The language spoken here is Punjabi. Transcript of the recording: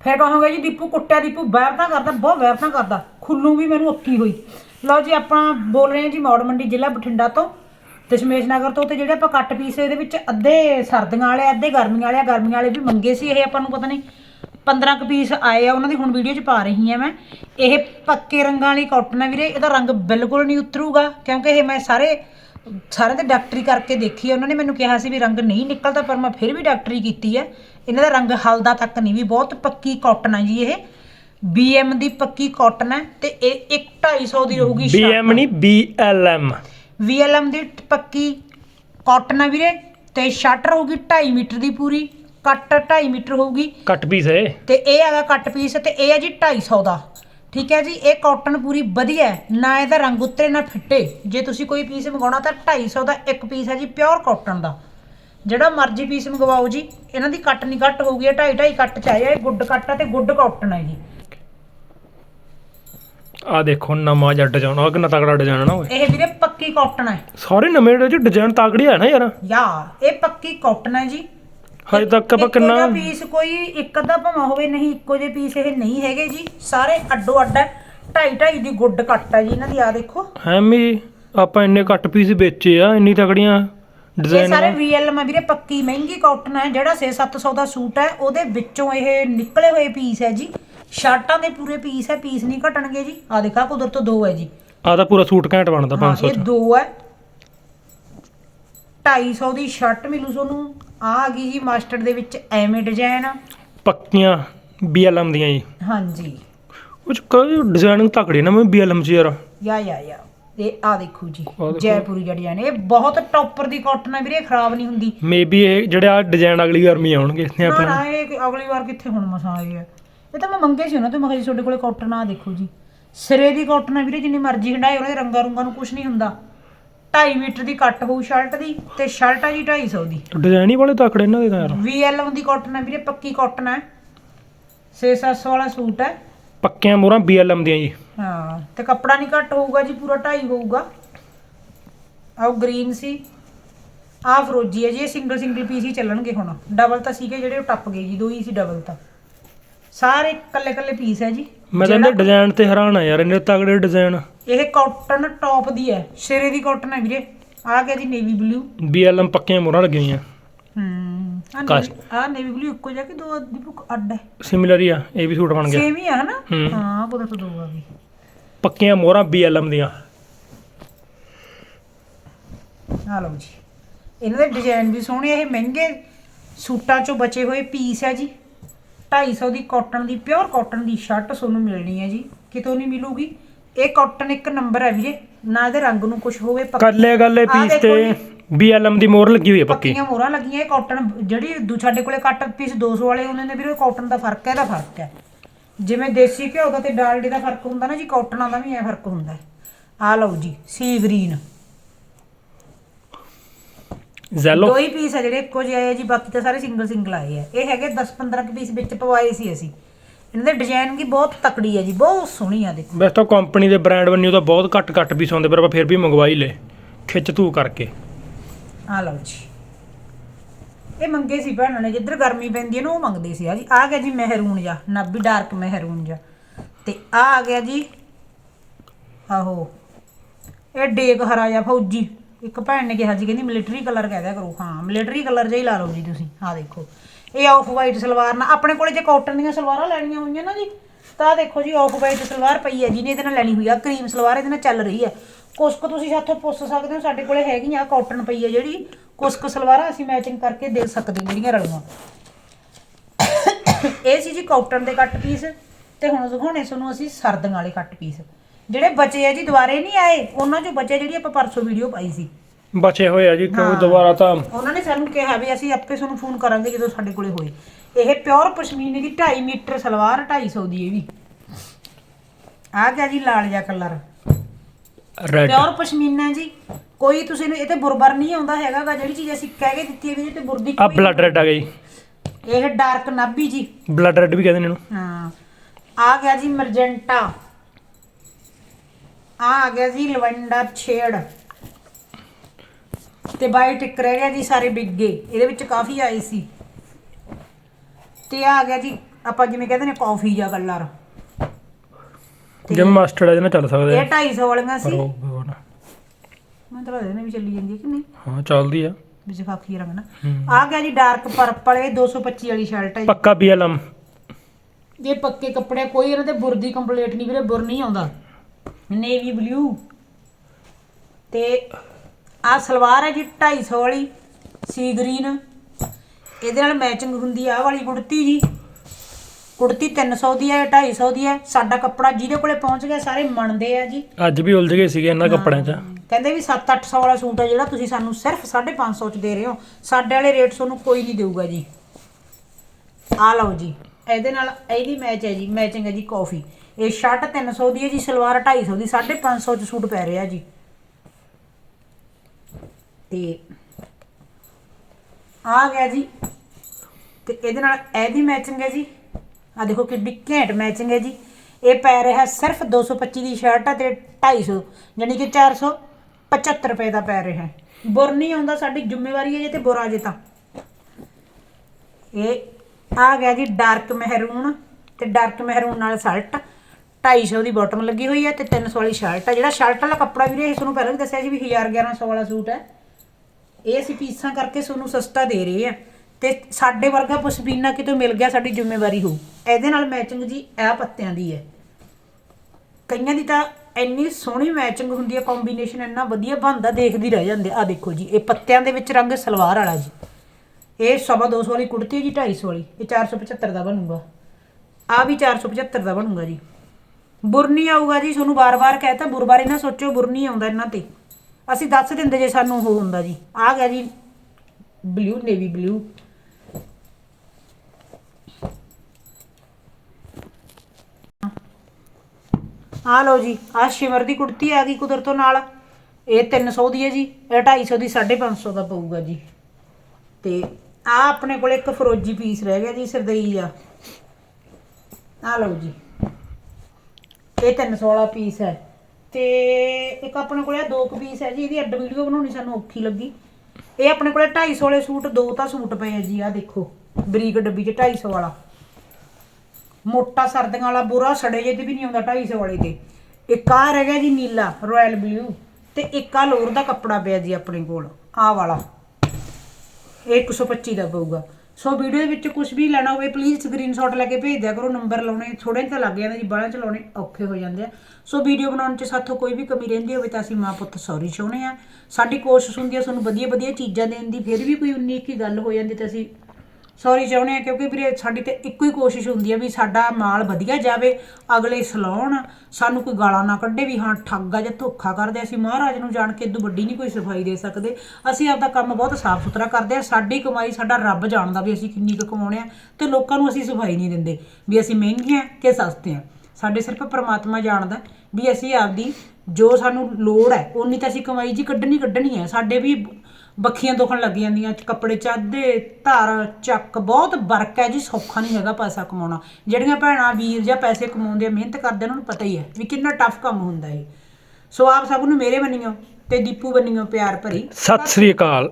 ਫਿਰ ਕਹੋਗੇ ਜੀ ਦੀਪੂ ਕੁੱਟਿਆ, ਦੀਪੂ ਵੈਰਤਾ ਕਰਦਾ, ਬਹੁਤ ਵੈਰਤਾ ਕਰਦਾ। ਖੁੱਲੂ ਵੀ ਮੈਨੂੰ ਅੱਕੀ ਹੋਈ। ਲਓ ਜੀ, ਆਪਾਂ ਬੋਲ ਰਹੇ ਹਾਂ ਜੀ ਮੌੜ ਮੰਡੀ ਜ਼ਿਲ੍ਹਾ ਬਠਿੰਡਾ ਤੋਂ। ਦਸ਼ਮੇਸ਼ ਨਗਰ ਤੋਂ ਤੇ ਜਿਹੜੇ ਆਪਾਂ ਕੱਟ ਪੀਸ ਇਹਦੇ ਵਿੱਚ ਅੱਧੇ ਸਰਦੀਆਂ ਵਾਲੇ, ਅੱਧੇ ਗਰਮੀਆਂ ਵਾਲੇ ਆ ਗਰਮੀਆਂ ਵਾਲੇ ਵੀ ਮੰਗੇ ਸੀ ਇਹ ਆਪਾਂ ਨੂੰ ਪਤਾ ਨਹੀਂ। 15 ਕੁ ਪੀਸ ਆਏ ਆ, ਉਹਨਾਂ ਦੀ ਹੁਣ ਵੀਡੀਓ 'ਚ ਪਾ ਰਹੀ ਹਾਂ ਮੈਂ। ਇਹ ਪੱਕੇ ਰੰਗਾਂ ਵਾਲੀ ਕਾਟਨ ਆ ਵੀਰੇ, ਇਹਦਾ ਰੰਗ ਬਿਲਕੁਲ ਨਹੀਂ ਉਤਰੂਗਾ, ਕਿਉਂਕਿ ਇਹ ਮੈਂ ਸਾਰੇ ਸਾਰੇ ਤੇ ਡਾਕਟਰੀ ਕਰਕੇ ਦੇਖੀ ਹੈ ਉਹਨਾਂ ਨੇ ਮੈਨੂੰ ਕਿਹਾ ਸੀ ਵੀ ਰੰਗ ਨਹੀਂ ਨਿਕਲਦਾ, ਪਰ ਮੈਂ ਫਿਰ ਵੀ ਡਾਕਟਰੀ ਕੀਤੀ ਹੈ ਇਹਨਾਂ ਦਾ ਰੰਗ ਹਲਦਾ ਤੱਕ ਨਹੀਂ ਵੀ ਬਹੁਤ ਪੱਕੀ ਕਾਟਨ ਹੈ ਜੀ ਇਹ। BM ਦੀ ਪੱਕੀ ਕਾਟਨ ਹੈ ਤੇ ਇਹ 1 250 ਦੀ ਰਹੂਗੀ। BM ਨਹੀਂ BLM VLM ਦੀ ਪੱਕੀ ਕਾਟਨ ਆ ਵੀਰੇ ਤੇ ਸ਼ਰਟ ਰਹੂਗੀ 2.5 ਮੀਟਰ ਦੀ ਪੂਰੀ ਕੱਟ 2.5 ਮੀਟਰ ਹੋਊਗੀ। ਕੱਟ ਪੀਸ ਹੈ ਤੇ ਇਹ ਹੈਗਾ ਕੱਟ ਪੀਸ ਤੇ ਇਹ ਹੈ ਜੀ 250 ਦਾ। ਠੀਕ ਹੈ ਜੀ ਇਹ ਕਾਟਨ ਪੂਰੀ ਵਧੀਆ ਹੈ ਨਾ ਇਹਦਾ ਰੰਗ ਉਤਰੇ ਨਾ ਫਿੱਟੇ। ਜੇ ਤੁਸੀਂ ਕੋਈ ਪੀਸ ਮੰਗਾਉਣਾ ਤਾਂ 250 ਦਾ ਇੱਕ ਪੀਸ ਹੈ ਜੀ ਪਿਓਰ ਕਾਟਨ ਦਾ। ਜਿਹੜਾ ਮਰਜ਼ੀ ਪੀਸ ਮੰਗਵਾਓ ਜੀ ਇਹਨਾਂ ਦੀ ਕੱਟ ਨਹੀਂ ਕੱਟ ਹੋਊਗੀ ਇਹ 2.5 2.5 ਕੱਟ ਚ ਆਇਆ ਇਹ ਗੁੱਡ ਕੱਟ ਆ ਤੇ ਗੁੱਡ ਕਾਟਨ ਹੈ ਜੀ ਆ ਦੇਖੋ ਨਵਾਂ ਡਿਜ਼ਾਈਨ ਆ ਕਿੰਨਾ ਤਕੜਾ ਡਿਜ਼ਾਈਨ ਨਾ ਓਏ। ਇਹ ਵੀਰੇ ਪੱਕੀ ਕਾਟਨ ਹੈ ਸਾਰੇ ਨਵੇਂ ਜਿਹੜੇ ਡਿਜ਼ਾਈਨ ਤਾਕੜੀ ਆ ਨਾ ਯਾਰ। ਯਾ ਇਹ ਪੱਕੀ ਕਾਟਨ ਹੈ ਜੀ। ਹਜੇ ਤੱਕ ਆਪਾਂ ਕਿੰਨਾ ਪੀਸ ਕੋਈ ਇੱਕ ਅੱਧਾ ਭਾਵੇਂ ਹੋਵੇ ਨਹੀਂ ਇੱਕੋ ਜਿਹੇ ਪੀਸ ਇਹ ਨਹੀਂ ਹੈਗੇ ਜੀ। ਸਾਰੇ ਅੱਡੋ ਅੱਡ ਹੈ ਢਾਈ ਢਾਈ ਦੀ ਗੁੱਡ ਕੱਟ ਹੈ ਜੀ ਇਹਨਾਂ ਦੀ ਆ ਦੇਖੋ। ਐਵੇਂ ਆਪਾਂ ਇੰਨੇ ਕੱਟ ਪੀਸ ਵੇਚੇ ਆ ਇੰਨੀ ਤਕੜੀਆਂ। ਇਹ ਡਿਜ਼ਾਈਨ ਸਾਰੇ VL ਮੈਂ ਵੀਰੇ ਪੱਕੀ ਮਹਿੰਗੀ ਕਾਟਨ ਹੈ ਜਿਹੜਾ 6-700 ਦਾ ਸੂਟ ਹੈ ਉਹਦੇ ਵਿੱਚੋਂ ਇਹ ਨਿਕਲੇ ਹੋਏ ਪੀਸ ਹੈ ਜੀ। ਸ਼ਰਟਾਂ ਦੇ ਪੂਰੇ ਪੀਸ ਹੈ ਪੀਸ ਨਹੀਂ ਘਟਣਗੇ ਜੀ। ਆ ਦੇਖਾ ਕੁਦਰਤ ਤੋਂ ਦੋ ਹੈ ਜੀ। ਆ ਤਾਂ ਪੂਰਾ ਸੂਟ ਘੈਂਟ ਬਣਦਾ ਹਾਂ 500 ਇਹ ਚ। ਦੋ ਹੈ। 250 ਦੀ ਸ਼ਰਟ ਮਿਲੂ ਤੁਹਾਨੂੰ। ਆ ਆ ਗਈ ਜੀ ਮਾਸਟਰ ਦੇ ਵਿੱਚ ਐਵੇਂ ਡਿਜ਼ਾਈਨ ਪੱਕੀਆਂ BLM ਦੀਆਂ ਜੀ। ਹਾਂਜੀ। ਉਹ ਚ ਡਿਜ਼ਾਈਨਿੰਗ ਤਕੜੀ ਨਾ ਮੈਂ BLM ਚ ਯਾਰ। ਯਾ ਯਾ ਯਾ। ਇਹ ਆ ਦੇਖੋ ਜੀ ਆਹ ਦੇਖੋ। ਜੈਪੁਰੀ ਜਿਹੜੀ ਜਾਨੇ ਇਹ ਬਹੁਤ ਟੌਪਰ ਦੀ ਕਾਟਨ ਹੈ ਵੀਰੇ ਇਹ ਖਰਾਬ ਨਹੀਂ ਹੁੰਦੀ। ਮੇਬੀ ਇਹ ਜਿਹੜੇ ਡਿਜ਼ਾਈਨ ਅਗਲੀ ਗਰਮੀ ਆਉਣਗੇ ਇੱਥੇ ਨਾ ਆਪਣੇ। ਨਾ ਇਹ ਕਿ ਅਗਲੀ ਵਾਰ ਕਿੱਥੇ ਹੁਣ ਮਸਾਂ ਆਈ ਹੈ। ਇਹ ਤਾਂ ਮੈਂ ਮੰਗੇ ਸੀ ਉਹਨਾਂ ਤੋਂ ਮੈਂ ਕਿਹਾ ਜੀ ਤੁਹਾਡੇ ਕੋਲੇ ਕਾਟਨ ਆ ਦੇਖੋ ਜੀ। ਸਿਰੇ ਦੀ ਕਾਟਨ ਹੈ ਵੀਰੇ ਜਿੰਨੀ ਮਰਜ਼ੀ ਹੰਡਾਏ ਉਹਨਾਂ ਦੇ ਰੰਗਾਂ ਰੁੰਗਾਂ ਨੂੰ ਕੁਝ ਨਹੀਂ ਹੁੰਦਾ। 2.5 ਮੀਟਰ ਦੀ ਕੱਟ ਹੋਊ ਸ਼ਰਟ ਦੀ ਤੇ ਸ਼ਰਟ ਆ ਜੀ 250 ਦੀ। ਡਿਜ਼ਾਈਨ ਹੀ ਬੜੇ ਤਕੜੇ ਇਹਨਾਂ ਦੇ ਤਾਂ ਯਾਰ। VL ਦੀ ਕਾਟਨ ਹੈ ਵੀਰੇ ਪੱਕੀ ਕਾਟਨ ਹੈ। 6-700 ਵਾਲਾ ਸੂਟ ਹੈ। ਪੱਕੀਆਂ ਮੋਹਰਾਂ BLM ਦੀਆਂ ਜੀ। ਹਾਂ ਤੇ ਕੱਪੜਾ ਨਹੀਂ ਘੱਟ ਹੋਊਗਾ ਜੀ ਪੂਰਾ 2.5 ਹੋਊਗਾ। ਆਹ ਗ੍ਰੀਨ ਸੀ। ਆਹ ਫਰੋਜੀ ਹੈ ਜੀ ਇਹ ਸਿੰਗਲ ਸਿੰਗਲ ਪੀਸ ਹੀ ਚੱਲਣਗੇ ਹੁਣ। ਡਬਲ ਤਾਂ ਸੀਗੇ ਜਿਹੜੇ ਉਹ ਟੱਪ ਗਏ ਜੀ ਦੋ ਹੀ ਸੀ ਡਬਲ ਤਾਂ। ਸਾਰੇ ਕੱਲੇ ਕੱਲੇ ਪੀਸ ਹੈ ਜੀ। ਮੈਂ ਤਾਂ ਇਹਦੇ ਡਿਜ਼ਾਈਨ ਤੇ ਹੈਰਾਨ ਆ ਯਾਰ ਇੰਨੇ ਤਕੜੇ ਡਿਜ਼ਾਈਨ ਇਹ ਕਾਟਨ ਟੌਪ ਦੀ ਹੈ ਸ਼ੇਰੇ ਦੀ ਕਾਟਨ ਹੈ ਵੀਰੇ। ਆ ਗਿਆ ਜੀ ਨੇਵੀ ਬਲੂ BLM ਪੱਕੀਆਂ ਮੋਹਰਾਂ ਲੱਗੀਆਂ ਹੂੰ ਆ ਨੇਵੀ ਬਲੂ ਇੱਕੋ ਜਿਹਾ ਕਿ ਦੋ ਅੱਡ ਹੈ। ਸਿਮਿਲਰ ਹੀ ਆ ਇਹ ਵੀ ਸੂਟ ਬਣ ਗਿਆ। ਸੇਮ ਹੀ ਆ ਹਨਾ? ਹੂੰ। ਉਹਦਾ ਤਾਂ ਦੋ ਆ ਗਈ ਪੱਕੀਆਂ ਮੋਹਰਾਂ BLM ਦੀਆਂ। ਆ ਲਓ ਜੀ। ਇਹਨਾਂ ਦੇ ਡਿਜ਼ਾਈਨ ਵੀ ਸੋਹਣੇ ਆ, ਇਹ ਮਹਿੰਗੇ ਸੂਟਾਂ ਚੋਂ ਬਚੇ ਹੋਏ ਪੀਸ ਹੈ ਜੀ। 250 ਦੀ ਕਾਟਨ ਦੀ ਪਿਓਰ ਕਾਟਨ ਦੀ ਸ਼ਰਟ ਤੁਹਾਨੂੰ ਮਿਲਣੀ ਹੈ ਜੀ। ਕਿਤੋਂ ਨਹੀਂ ਮਿਲੂਗੀ। ਇਹ ਕਾਟਨ ਇੱਕ ਨੰਬਰ ਹੈ ਵੀਰੇ। ਨਾ ਇਹਦੇ ਰੰਗ ਨੂੰ ਕੁਝ ਹੋਵੇ ਪੱਕੀ- ਕੱਲੇ ਗੱਲੇ ਆਹ ਪੀਸ ਦੇਖੋ ਤੇ BLM ਦੀ ਮੋਹਰ ਲੱਗੀ ਹੋਈ ਹੈ ਪੱਕੀ। ਪੱਕੀਆਂ ਮੋਹਰਾਂ ਲੱਗੀਆਂ ਇਹ ਕਾਟਨ ਜਿਹੜੀ ਦੂ ਸਾਡੇ ਕੋਲੇ ਕੱਟ ਪੀਸ 200 ਵਾਲੇ ਉਹਨਾਂ ਨੇ ਵੀਰੇ ਕਾਟਨ ਦਾ ਫ਼ਰਕ ਹੈ ਇਹਦਾ ਫ਼ਰਕ ਹੈ। ਜਿਵੇਂ ਦੇਸੀ ਘਿਓ ਦਾ ਤੇ ਡਾਲਡੇ ਦਾ ਫ਼ਰਕ ਹੁੰਦਾ ਨਾ ਜੀ ਕਾਟਨਾਂ ਦਾ ਵੀ ਇਹ ਫ਼ਰਕ ਹੁੰਦਾ ਆ ਲਓ ਜੀ ਸੀ ਗ੍ਰੀਨ ਜ਼ੈਲੋ ਦੋ ਹੀ ਪੀਸ ਹੈ ਜਿਹੜੇ ਇੱਕੋ ਜਿਹੇ ਆਏ ਆ ਜੀ ਬਾਕੀ ਤਾਂ ਸਾਰੇ ਸਿੰਗਲ ਸਿੰਗਲ ਆਏ ਆ। ਇਹ ਹੈਗੇ 10-15 ਕੁ ਪੀਸ ਵਿੱਚ ਪਵਾਏ ਸੀ ਅਸੀਂ। ਇਹਨਾਂ ਦੇ ਡਿਜ਼ਾਈਨ ਵੀ ਬਹੁਤ ਤਕੜੀ ਹੈ ਜੀ ਬਹੁਤ ਸੋਹਣੀ ਆ ਦੇਖੋ। ਵੈਸੇ ਤਾਂ ਕੰਪਨੀ ਦੇ ਬ੍ਰਾਂਡ ਬੰਨਿਓ ਤਾਂ ਬਹੁਤ ਘੱਟ ਘੱਟ ਪੀਸ ਆਉਂਦੇ ਪਰ ਆਪਾਂ ਫਿਰ ਵੀ ਮੰਗਵਾਈ ਲੈ। ਖਿੱਚ ਤੂ ਕਰਕੇ। ਆ ਲਓ ਜੀ। ਇਹ ਮੰਗੇ ਸੀ ਭੈਣਾਂ ਨੇ ਜਿੱਧਰ ਗਰਮੀ ਪੈਂਦੀ ਹੈ ਨਾ, ਉਹ ਮੰਗਦੇ ਸੀ। ਆ ਜੀ, ਆ ਗਿਆ ਜੀ ਮਹਿਰੂਨ ਜਾ ਨਾਬੀ ਡਾਰਕ ਮਹਿਰੂਨ ਜਾ ਤੇ ਆ ਆ ਗਿਆ ਜੀ, ਆਹੋ, ਇਹ ਡੇਕ ਹਰਾ ਜਾ ਫੌਜੀ। ਇੱਕ ਭੈਣ ਨੇ ਕਿਹਾ ਜੀ ਕਹਿੰਦੀ ਮਿਲਟਰੀ ਕਲਰ ਕਹਿ ਦਿਆ ਕਰੋ। ਹਾਂ ਮਿਲਟਰੀ ਕਲਰ ਜਿਹਾ ਹੀ ਲਾ ਲਓ ਜੀ ਤੁਸੀਂ। ਆ ਦੇਖੋ, ਇਹ ਆਫ ਵਾਈਟ ਸਲਵਾਰ ਨਾ, ਆਪਣੇ ਕੋਲੇ ਜੇ ਕਾਟਨ ਦੀਆਂ ਸਲਵਾਰਾਂ ਲੈਣੀਆਂ ਹੋਈਆਂ ਨਾ ਜੀ, ਤਾਂ ਆਹ ਦੇਖੋ ਜੀ ਆਫ ਵਾਈਟ ਸਲਵਾਰ ਪਈ ਹੈ ਜਿਹਨੇ ਇਹਦੇ ਨਾਲ ਲੈਣੀ ਹੋਈ ਆ ਕਰੀਮ ਸਲਵਾਰ ਇਹਦੇ ਨਾਲ ਚੱਲ ਰਹੀ ਹੈ। ਕੁਛ ਕੁ ਤੁਸੀਂ ਸਾਥੋਂ ਪੁੱਛ ਸਕਦੇ ਹੋ ਸਾਡੇ ਕੋਲੇ ਹੈਗੀਆਂ ਕਾਟਨ ਪਈ ਹੈ ਜਿਹੜੀ। ਕੁਛ ਕੁ ਸਲਵਾਰਾਂ ਅਸੀਂ ਮੈਚਿੰਗ ਕਰਕੇ ਦੇ ਸਕਦੇ ਜਿਹੜੀਆਂ ਰਲੀਆਂ। ਇਹ ਸੀ ਜੀ ਕਾਟਨ ਦੇ ਕੱਟ ਪੀਸ ਤੇ ਹੁਣ ਦਿਖਾਉਣੇ ਤੁਹਾਨੂੰ ਅਸੀਂ ਸਰਦੀਆਂ ਵਾਲੇ ਕੱਟ ਪੀਸ ਜਿਹੜੇ ਬਚੇ ਆ ਜੀ ਦੁਬਾਰੇ ਨਹੀਂ ਆਏ ਉਹਨਾਂ ਚੋਂ ਬਚੇ ਜਿਹੜੀ ਆਪਾਂ ਪਰਸੋਂ ਵੀਡੀਓ ਪਾਈ ਸੀ। ਬਚੇ ਹੋਏ ਆ ਜੀ ਕਿਉਂਕਿ ਹਾਂ। ਦੁਬਾਰਾ ਤਾਂ ਉਹਨਾਂ ਨੇ ਸਾਨੂੰ ਕਿਹਾ ਵੀ ਅਸੀਂ ਆਪੇ ਤੁਹਾਨੂੰ ਫੋਨ ਕਰਾਂਗੇ ਜਦੋਂ ਸਾਡੇ ਕੋਲੇ ਹੋਏ। ਇਹ ਪਿਓਰ ਪਸ਼ਮੀਨੇ ਦੀ 2.5 ਮੀਟਰ ਸਲਵਾਰ 250 ਦੀ ਇਹ ਵੀ। ਆ ਗਿਆ ਜੀ ਲਾਲ ਜਿਹਾ ਕਲਰ ਰੈਡ ਪਿਓਰ ਪਸ਼ਮੀਨਾ ਜੀ ਕੋਈ ਤੁਸੀਂ ਨੂੰ ਇਹ ਤੇ ਬੁਰਬਰ ਨਹੀਂ ਆਉਂਦਾ ਹੈਗਾ ਗਾ ਜਿਹੜੀ ਚੀਜ਼ ਅਸੀਂ ਕਹਿ ਕੇ ਦਿੱਤੀ ਹੈ ਵੀ ਇਹ ਤੇ ਬੁਰਦੀ ਆ ਬਲੱਡ ਰੈਡ ਆ ਗਿਆ ਜੀ ਇਹ ਡਾਰਕ ਨਾਭੀ ਜੀ। ਬਲੱਡ ਰੈਡ ਵੀ ਕਹਿੰਦੇ ਨੇ ਇਹਨੂੰ। ਹਾਂ। ਆ ਗਿਆ ਜੀ ਮਰਜੈਂਟਾ। ਆ ਆ ਗਿਆ ਜੀ ਲਵੈਂਡਰ ਛੇੜ। ਤੇ ਵਾਈਟ ਇੱਕ ਰਹਿ ਗਿਆ ਜੀ ਸਾਰੇ ਬਿੱਗੇ। ਇਹਦੇ ਵਿੱਚ ਕਾਫੀ ਆਏ ਸੀ। ਤੇ ਆ ਗਿਆ ਜੀ ਆਪਾਂ ਜਿਵੇਂ ਕਹਿੰਦੇ ਨੇ ਕਾਫੀ ਜਾਂ ਕਲਰ। ਜਿਵੇਂ ਮਸਟਰਡ ਇਹਦੇ ਨਾਲ ਚੱਲ ਸਕਦੇ ਇਹ ਆ 250 ਵਾਲੀਆਂ ਪਰ ਸੀ। ਉਹ ਨਾ। ਮੈਂ ਤਾਂ ਇਹਨੇ ਵੀ ਚੱਲੀ ਜਾਂਦੀ ਹੈ ਕਿ ਨਹੀਂ? ਹਾਂ ਚੱਲਦੀ ਆ। ਵਿੱਚ ਖਾਕੀ ਰੰਗ ਨਾ। ਆ ਗਿਆ ਜੀ ਡਾਰਕ ਪਰਪਲ ਇਹ 225 ਵਾਲੀ ਸ਼ਰਟ ਹੈ ਜੀ। ਪੱਕਾ ਬੀਐਲਐਮ ਇਹ ਪੱਕੇ ਕੱਪੜੇ ਕੋਈ ਇਹਨਾਂ ਤੇ ਬੁਰ ਦੀ ਕੰਪਲੀਟ ਨਹੀਂ ਵੀਰੇ ਬੁਰ ਨਹੀਂ ਆਉਂਦਾ। ਨੇਵੀ ਬਲੂ ਤੇ ਆ ਸਲਵਾਰ ਹੈ ਜੀ 250 ਵਾਲੀ ਸੀ ਗ੍ਰੀਨ ਇਹਦੇ ਨਾਲ ਮੈਚਿੰਗ ਹੁੰਦੀ ਆ ਆਹ ਵਾਲੀ ਕੁੜਤੀ ਜੀ। ਕੁੜਤੀ 300 ਦੀ ਹੈ 250 ਦੀ ਹੈ। ਸਾਡਾ ਕੱਪੜਾ ਜਿਹਦੇ ਕੋਲੇ ਪਹੁੰਚ ਗਿਆ ਸਾਰੇ ਮੰਨਦੇ ਆ ਜੀ। ਅੱਜ ਵੀ ਉਲਝ ਗਏ ਸੀਗੇ ਇਹਨਾਂ ਕੱਪੜਿਆਂ 'ਚ। ਕਹਿੰਦੇ ਵੀ 7-800 ਵਾਲਾ ਸੂਟ ਹੈ ਜਿਹੜਾ ਤੁਸੀਂ ਸਾਨੂੰ ਸਿਰਫ 550 ਚ ਦੇ ਰਹੇ ਹੋ। ਸਾਡੇ ਵਾਲੇ ਰੇਟ ਤੁਹਾਨੂੰ ਕੋਈ ਨਹੀਂ ਦੇਊਗਾ ਜੀ। ਆ ਲਓ ਜੀ ਇਹਦੇ ਨਾਲ ਇਹਦੀ ਮੈਚ ਹੈ ਜੀ ਮੈਚਿੰਗ ਹੈ ਜੀ ਕਾਫੀ ਇਹ ਸ਼ਰਟ 300 ਦੀ ਹੈ ਜੀ ਸਲਵਾਰ 250 ਦੀ 550 ਚ ਸੂਟ ਪੈ ਰਿਹਾ ਜੀ। ਤੇ ਆ ਗਿਆ ਜੀ। ਤੇ ਇਹਦੇ ਨਾਲ ਇਹਦੀ ਮੈਚਿੰਗ ਹੈ ਜੀ। ਆ ਦੇਖੋ ਕਿੱਡੀ ਘੈਂਟ ਮੈਚਿੰਗ ਹੈ ਜੀ। ਇਹ ਪੈ ਰਿਹਾ ਸਿਰਫ 225 ਦੀ ਸ਼ਰਟ ਹੈ ਤੇ 250 ਯਾਨੀ ਕਿ 475 ਰੁਪਏ ਦਾ ਪੈ ਰਿਹਾ ਬੁਰ ਨਹੀਂ ਆਉਂਦਾ, ਸਾਡੀ ਜ਼ਿੰਮੇਵਾਰੀ ਹੈ ਜੇ ਤੇ ਬੁਰਾ ਆ ਜੇ ਤਾਂ। ਇਹ ਆ ਗਿਆ ਜੀ ਡਾਰਕ ਮਹਿਰੂਨ ਤੇ ਡਾਰਕ ਮਹਿਰੂਨ ਨਾਲ ਸ਼ਰਟ 250 ਦੀ ਬਾਟਮ ਲੱਗੀ ਹੋਈ ਹੈ ਤੇ 300 ਵਾਲੀ ਸ਼ਰਟ ਹੈ ਜਿਹੜਾ ਸ਼ਰਟ ਵਾਲਾ ਕੱਪੜਾ ਵੀਰੇ, ਇਹ ਤੁਹਾਨੂੰ ਪਹਿਲਾਂ ਵੀ ਦੱਸਿਆ ਸੀ ਵੀ 1000 1100 ਵਾਲਾ ਸੂਟ ਹੈ। ਇਹ ਅਸੀਂ ਪੀਸਾਂ ਕਰਕੇ ਤੁਹਾਨੂੰ ਸਸਤਾ ਦੇ ਰਹੇ ਆ ਤੇ ਸਾਡੇ ਵਰਗਾ ਪਸ਼ਮੀਨਾ ਕਿਤੇ ਮਿਲ ਗਿਆ, ਸਾਡੀ ਜ਼ਿੰਮੇਵਾਰੀ ਹੋ ਇਹਦੇ ਨਾਲ ਮੈਚਿੰਗ ਜੀ ਇਹ ਪੱਤਿਆਂ ਦੀ ਹੈ। ਕਈਆਂ ਦੀ ਤਾਂ ਇੰਨੀ ਸੋਹਣੀ ਮੈਚਿੰਗ ਹੁੰਦੀ ਹੈ ਕੰਬੀਨੇਸ਼ਨ ਇੰਨਾ ਵਧੀਆ ਬਣਦਾ, ਦੇਖਦੀ ਰਹਿ ਜਾਂਦੇ ਆ। ਦੇਖੋ ਜੀ, ਇਹ ਪੱਤਿਆਂ ਦੇ ਵਿੱਚ ਰੰਗ ਸਲਵਾਰ ਵਾਲਾ ਜੀ। ਇਹ ਸਵਾ 200 ਵਾਲੀ ਕੁੜਤੀ ਹੈ ਜੀ 250 ਵਾਲੀ। ਇਹ 475 ਦਾ ਬਣੂਗਾ। ਆ ਵੀ 475 ਦਾ ਬਣੂਗਾ ਜੀ। ਬੁਰਨੀ ਆਊਗਾ ਜੀ, ਤੁਹਾਨੂੰ ਬਾਰ-ਬਾਰ ਕਹਿਤਾ ਬੁਰ ਬਾਰੇ ਨਾ ਸੋਚੋ, ਬੁਰਨੀ ਆਉਂਦਾ ਇਹਨਾਂ ਤੇ। ਅਸੀਂ ਦੱਸ ਦਿੰਦੇ ਜੇ ਸਾਨੂੰ ਉਹ ਹੁੰਦਾ ਜੀ। ਆ ਗਿਆ ਜੀ ਬਲੂ ਨੇਵੀ ਬਲੂ ਆ ਲਓ ਜੀ ਆ ਸ਼ਿਮਰ ਦੀ ਕੁੜਤੀ ਆ ਗਈ ਕੁਦਰਤੋਂ ਨਾਲ। ਇਹ 300 ਦੀ ਹੈ ਜੀ, ਇਹ 250 ਦੀ 550 ਦਾ ਪਊਗਾ ਜੀ। ਤੇ ਆ ਆਪਣੇ ਕੋਲ ਇੱਕ ਫਰੋਜੀ ਪੀਸ ਰਹਿ ਗਿਆ ਜੀ, ਸਰਦਈ ਆ। ਆ ਲਓ ਜੀ, ਇਹ 300 ਵਾਲਾ ਪੀਸ ਹੈ। ਤੇ ਇੱਕ ਆਪਣੇ ਕੋਲ ਇਹ ਦੋ ਕੁ ਪੀਸ ਹੈ ਜੀ, ਇਹਦੀ ਅੱਡ ਵੀਡੀਓ ਬਣਾਉਣੀ ਸਾਨੂੰ ਔਖੀ ਲੱਗੀ। ਇਹ ਆਪਣੇ ਕੋਲੇ 250 ਵਾਲੇ ਸੂਟ, ਦੋ ਤਾਂ ਸੂਟ ਪਏ ਆ ਜੀ ਆ ਦੇਖੋ, ਬਰੀਕ ਡੱਬੀ 'ਚ 250 ਵਾਲਾ। ਮੋਟਾ ਸਰਦੀਆਂ ਵਾਲਾ ਬੁਰਾ ਸੜੇ ਜੇ ਤੇ ਵੀ ਨਹੀਂ ਆਉਂਦਾ 250 ਵਾਲੇ ਤੇ। ਇੱਕ ਆ ਰਹਿ ਗਿਆ ਜੀ ਨੀਲਾ ਰਾਇਲ ਬਲੂ ਤੇ ਇੱਕ ਆ ਲੋਰ ਦਾ ਕੱਪੜਾ ਪਿਆ ਜੀ ਆਪਣੇ ਕੋਲ ਆ ਵਾਲਾ। ਇਹ 125 ਦਾ ਪਊਗਾ। ਸੋ ਵੀਡੀਓ ਦੇ ਵਿੱਚ ਕੁਝ ਵੀ ਲੈਣਾ ਹੋਵੇ ਪਲੀਜ਼ ਸਕਰੀਨਸ਼ਾਟ ਲੈ ਕੇ ਭੇਜ ਦਿਆ ਕਰੋ ਨੰਬਰ ਲਾਉਣੇ ਥੋੜੇ ਤਾਂ ਲੱਗ ਜਾਂਦੇ ਜੀ ਬਾਹਲਾਂ ਚਲਾਉਣੇ ਔਖੇ ਹੋ ਜਾਂਦੇ ਆ। ਸੋ ਵੀਡੀਓ ਬਣਾਉਣ 'ਚ ਸਾਥੋਂ ਕੋਈ ਵੀ ਕਮੀ ਰਹਿੰਦੀ ਹੋਵੇ ਤਾਂ ਅਸੀਂ ਮਾਂ ਪੁੱਤ ਸੌਰੀ ਚਾਹੁੰਦੇ ਆ। ਸਾਡੀ ਕੋਸ਼ਿਸ਼ ਹੁੰਦੀ ਆ ਤੁਹਾਨੂੰ ਵਧੀਆ ਵਧੀਆ ਚੀਜ਼ਾਂ ਦੇਣ ਦੀ, ਫਿਰ ਵੀ ਕੋਈ ਉਨੀ ਇੱਕ ਗੱਲ ਹੋ ਜਾਂਦੀ ਤਾਂ ਅਸੀਂ ਸੌਰੀ ਚਾਹੁੰਦੇ ਆ ਕਿਉਂਕਿ ਵੀਰੇ ਸਾਡੀ ਤੇ ਇੱਕੋ ਹੀ ਕੋਸ਼ਿਸ਼ ਹੁੰਦੀ ਆ ਵੀ ਸਾਡਾ ਮਾਲ ਵਧੀਆ ਜਾਵੇ, ਅਗਲੇ ਸਲਾਉਣ, ਸਾਨੂੰ ਕੋਈ ਗਾਲਾਂ ਨਾ ਕੱਢੇ ਵੀ ਹਾਂ, ਠੱਗ ਆ ਜਾਂ ਧੋਖਾ ਕਰਦੇ ਅਸੀਂ ਮਹਾਰਾਜ ਨੂੰ ਜਾਣ ਕੇ ਇਦੋਂ ਵੱਡੀ ਨਹੀਂ ਕੋਈ ਸਫ਼ਾਈ ਦੇ ਸਕਦੇ। ਅਸੀਂ ਆਪਦਾ ਕੰਮ ਬਹੁਤ ਸਾਫ਼ ਸੁਥਰਾ ਕਰਦੇ ਆ, ਸਾਡੀ ਕਮਾਈ ਸਾਡਾ ਰੱਬ ਜਾਣਦਾ ਵੀ ਅਸੀਂ ਕਿੰਨੀ ਕੁ ਕਮਾਉਣੇ ਆ ਤੇ ਲੋਕਾਂ ਨੂੰ ਅਸੀਂ ਸਫ਼ਾਈ ਨਹੀਂ ਦਿੰਦੇ, ਵੀ ਅਸੀਂ ਮਹਿੰਗੀਆਂ ਕਿ ਸਸਤੇ ਸਸਤੀਆਂ ਸਾਡੇ ਸਿਰਫ ਪਰਮਾਤਮਾ ਜਾਣਦਾ ਵੀ ਅਸੀਂ ਆਪਦੀ ਜੋ ਸਾਨੂੰ ਲੋੜ ਹੈ ਉਨੀ ਤਾਂ ਅਸੀਂ ਕਮਾਈ ਜੀ ਕੱਢਣੀ ਕੱਢਣੀ ਹੈ। ਸਾਡੇ ਵੀ ਬੱਖੀਆਂ ਦੁਖਣ ਲੱਗ ਜਾਂਦੀਆਂ ਕੱਪੜੇ ਚਾਦੇ ਧਾਰ ਚੱਕ ਬਹੁਤ ਵਰਕ ਹੈ ਜੀ ਸੌਖਾ ਨਹੀਂ ਹੈਗਾ ਪੈਸਾ ਕਮਾਉਣਾ। ਜਿਹੜੀਆਂ ਭੈਣਾਂ ਵੀਰ ਜਾਂ ਪੈਸੇ ਕਮਾਉਂਦੇ ਮਿਹਨਤ ਕਰਦੇ ਆ, ਉਹਨਾਂ ਨੂੰ ਪਤਾ ਹੀ ਹੈ ਵੀ ਕਿੰਨਾ ਟਫ ਕੰਮ ਹੁੰਦਾ ਇਹ। ਸੋ ਆਪ ਸਭ ਨੂੰ ਮੇਰੇ ਬੰਨਿਓ ਤੇ ਦੀਪੂ ਬੰਨਿਓ ਪਿਆਰ ਭਰੀ। ਸਤਿ ਸ੍ਰੀ ਅਕਾਲ।